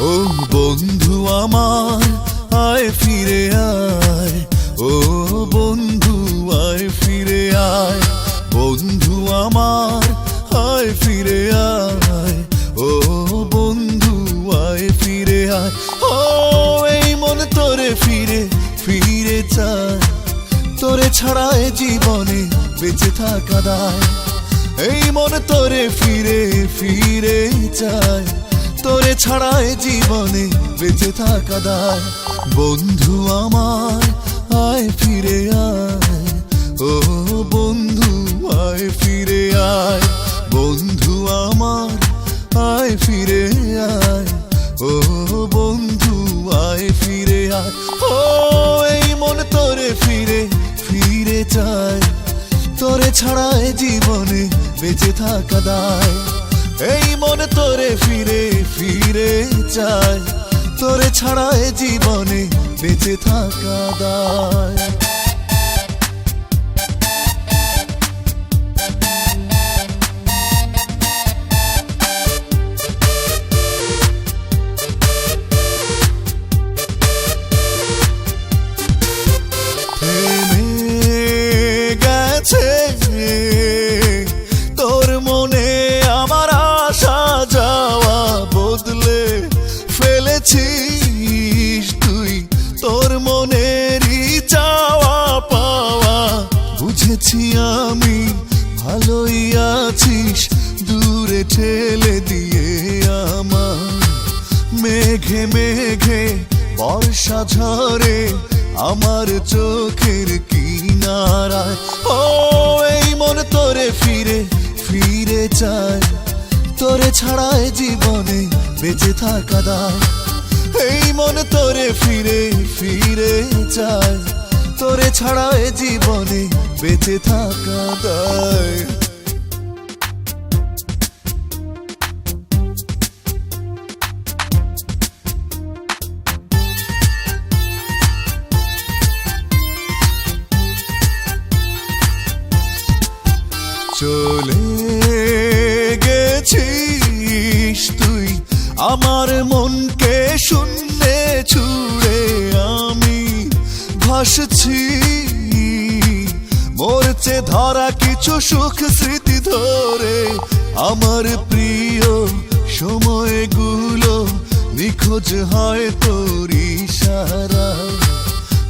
ও বন্ধু আমার, আয় ফিরে আয়। ও বন্ধু, আয় ফিরে আয়। বন্ধু আমার, আয় ফিরে আয়। ও বন্ধু, আয় ফিরে আয়। ও, এই মন তোরে ফিরে ফিরে চায়। তোরে ছাড়ায় জীবনে বেঁচে থাকা দায়। এই মন তোরে ফিরে ফিরে চায়। তোরে ছাড়ায় জীবনে বেঁচে থাকা দায়। বন্ধু আমার, আয় ফিরে আয়। ও বন্ধু, আয় ফিরে আয়। বন্ধু আমার, আয় ফিরে আয়। ও বন্ধু, আয় ফিরে আয়। ও, এই মন তোরে ফিরে ফিরে চায় তোরে ছাড়ায় জীবনে বেঁচে থাকা দায়। এই মনে তোরে ফিরে ফিরে চায়। তোরে ছাড়ায় জীবনে বেঁচে থাকা দায়। ফেলেছিস তুই? তোর মনেরই চাওয়া পাওয়া। বুঝেছি আমি ভালোই আছিস, দূরে ঠেলে দিয়ে আমার। মেঘে মেঘে বর্ষা ঝরে আমার চোখের কিনারায়। ও, এই মন তোরে ফিরে ফিরে চায়। তোরে ছাড়ায় জীবনে বেঁচে থাকা দায়। এই মন তোরে ফিরে ফিরে চায়। তোরে ছাড়ায় জীবনে বেঁচে থাকা দায়। চলে তুই আমার মনকে শূন্যে ছুড়ে আমি ভাসছি। মরছে ধরা কিছু সুখ স্মৃতি ধরে। আমার প্রিয় সময়গুলো নিখোঁজ হয় তোর ইশারা।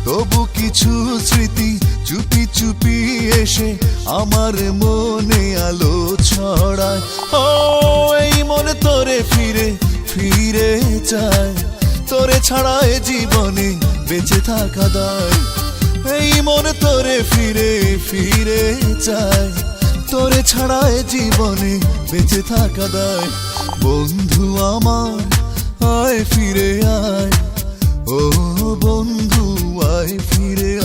তবু কিছু স্মৃতি চুপি চুপি এসে আমার মনে আলো ছড়ায়। ও, এই মনে তোরে ফিরে চায় তোরে ছাড়া জীবনে বেঁচে থাকা দায়। এই মন তোরে ফিরে ফিরে চায় তোরে ছাড়ায় জীবনে বেঁচে থাকা দায়। বন্ধু আমার, আয় ফিরে আয়। ও বন্ধু, আয় ফিরে